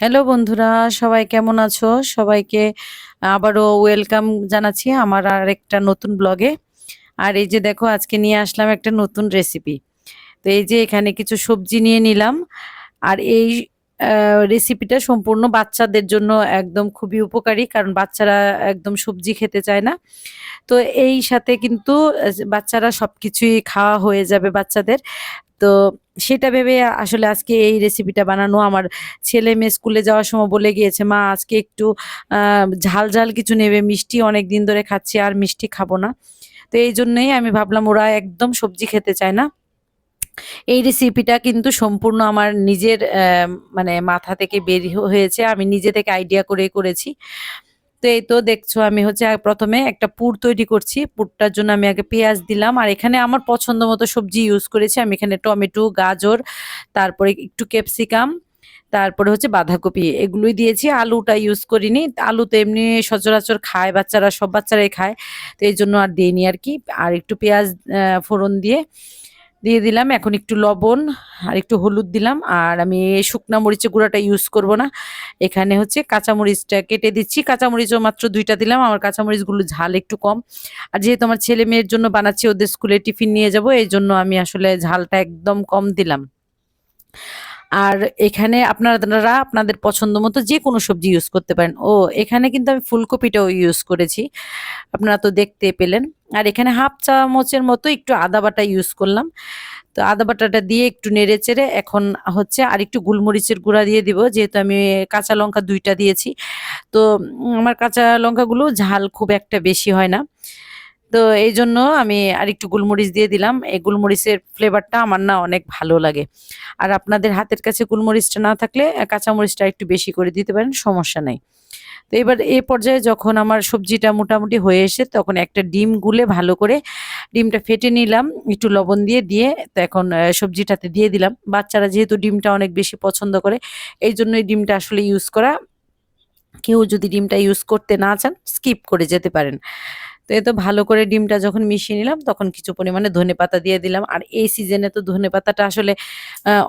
Hello বন্ধুরা, সবাই কেমন আছো? সবাইকে আবারও ওয়েলকাম জানাচ্ছি আমার আর একটা নতুন ব্লগে আর এই যে দেখো, আজকে নিয়ে আসলাম একটা নতুন রেসিপি তো এই যে এখানে কিছু সবজি নিয়ে নিলাম। আর এই রেসিপিটা সম্পূর্ণ বাচ্চাদের জন্য একদম খুবই উপকারী, কারণ বাচ্চারা একদম সবজি খেতে চায় না। তো এই সাথে কিন্তু বাচ্চারা সব কিছুই খাওয়া হয়ে যাবে বাচ্চাদের। তো সেটা ভেবে আসলে আজকে এই রেসিপিটা বানানো, আমার ছেলে মেয়ে স্কুলে যাওয়ার সময় বলে গিয়েছে, মা, আজকে একটু ঝাল ঝাল কিছু নেবে, মিষ্টি অনেক দিন ধরে খাচ্ছি, আর মিষ্টি খাব না। তো এই জন্যই আমি ভাবলাম, ওরা একদম সবজি খেতে চায় না। এই রেসিপিটা কিন্তু সম্পূর্ণ আমার নিজের মানে মাথা থেকে বের হয়েছে, আমি নিজে থেকে আইডিয়া করে করেছি। তো এই তো দেখছ, আমি হচ্ছে প্রথমে একটা পুর তৈরি করছি। পুরটার জন্য আমি আগে পেঁয়াজ দিলাম। আর এখানে আমার পছন্দ মতো সবজি ইউজ করেছি। আমি এখানে টমেটো, গাজর, তারপরে একটু ক্যাপসিকাম, তারপরে হচ্ছে বাঁধাকপি এগুলোই দিয়েছি। আলুটা ইউজ করিনি। আলু তো এমনি সচরাচর খায়, বাচ্চারা, সব বাচ্চারাই খায়। তো এই জন্য আর দিইনি আর কি। আর একটু পেঁয়াজ ফোড়ন দিয়ে দিয়ে দিলাম। এখন একটু লবণ আর একটু হলুদ দিলাম। আর আমি শুকনো মরিচের গুঁড়াটা ইউজ করব না। এখানে হচ্ছে কাঁচামরিচটা কেটে দিচ্ছি। কাঁচামরিচও মাত্র দুইটা দিলাম। আমার কাঁচামরিচগুলো ঝাল একটু কম। আর যেহেতু আমার ছেলে মেয়ের জন্য বানাচ্ছি, ওদের স্কুলে টিফিন নিয়ে যাব, এই জন্য আমি আসলে ঝালটা একদম কম দিলাম। আর এখানে আপনারা আপনাদের পছন্দ মতো যে কোনো সবজি ইউজ করতে পারেন। ও, এখানে কিন্তু আমি ফুলকপিটাও ইউজ করেছি। আপনারা তো দেখতে পেলেন। আর এখানে হাফ চামচের মতো একটু আদা বাটা ইউজ করলাম। তো আদা বাটাটা দিয়ে একটু নেড়ে চেড়ে এখন হচ্ছে আর একটু গোলমরিচের গুঁড়া দিয়ে দিব। যেহেতু আমি কাঁচা লঙ্কা দুইটা দিয়েছি। তো আমার কাঁচা লঙ্কাগুলো ঝাল খুব একটা বেশি হয় না। তো এই জন্য আমি আর একটু গোলমরিচ দিয়ে দিলাম। এই গোলমরিচের ফ্লেভারটা আমার না অনেক ভালো লাগে। আর আপনাদের হাতের কাছে গোলমরিচটা না থাকলে কাঁচামরিচটা একটু বেশি করে দিতে পারেন, সমস্যা নাই। তো এবার এ পর্যায়ে যখন আমার সবজিটা মোটামুটি হয়ে এসে, তখন একটা ডিম গুলে ভালো করে ডিমটা ফেটে নিলাম, একটু লবণ দিয়ে দিয়ে তো এখন সবজিটাতে দিয়ে দিলাম। বাচ্চারা যেহেতু ডিমটা অনেক বেশি পছন্দ করে এই জন্য এই ডিমটা আসলে ইউজ করা। কেউ যদি ডিমটা ইউজ করতে না চান স্কিপ করে যেতে পারেন। তো এই তো ভালো করে ডিমটা যখন মিশিয়ে নিলাম, তখন কিছু পরিমাণে ধনেপাতা দিয়ে দিলাম। আর এই সিজনে তো ধনেপাতাটা আসলে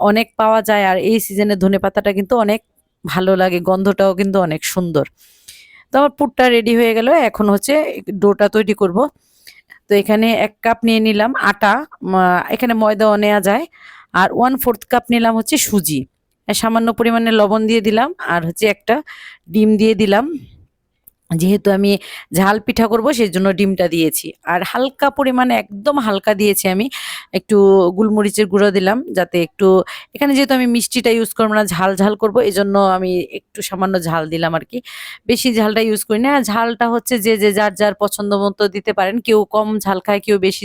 অনেক পাওয়া যায়। আর এই সিজনে ধনেপাতাটা কিন্তু অনেক ভালো লাগে, গন্ধটাও কিন্তু অনেক সুন্দর। তো আমার পুরটা রেডি হয়ে গেল। এখন হচ্ছে ডোটা তৈরি করব। তো এখানে এক কাপ নিয়ে নিলাম আটা এখানে ময়দাও নেওয়া যায়। আর ওয়ান ফোর্থ কাপ নিলাম হচ্ছে সুজি। সামান্য পরিমাণে লবণ দিয়ে দিলাম। আর হচ্ছে একটা ডিম দিয়ে দিলাম। যেহেতু আমি ঝাল পিঠা করব সেই জন্য ডিমটা দিয়েছি। আর হালকা পরিমাণে, একদম হালকা দিয়েছি আমি। একটু গুলমরিচের গুঁড়ো দিলাম, যাতে একটু, এখানে যেহেতু আমি মিষ্টিটা ইউজ করব না, ঝাল ঝাল করব এই জন্য আমি একটু সামান্য ঝাল দিলাম আর কি বেশি ঝালটা ইউজ করি না ঝালটা হচ্ছে যে যে যার যার পছন্দ মতো দিতে পারেন, কেউ কম ঝাল খায়, কেউ বেশি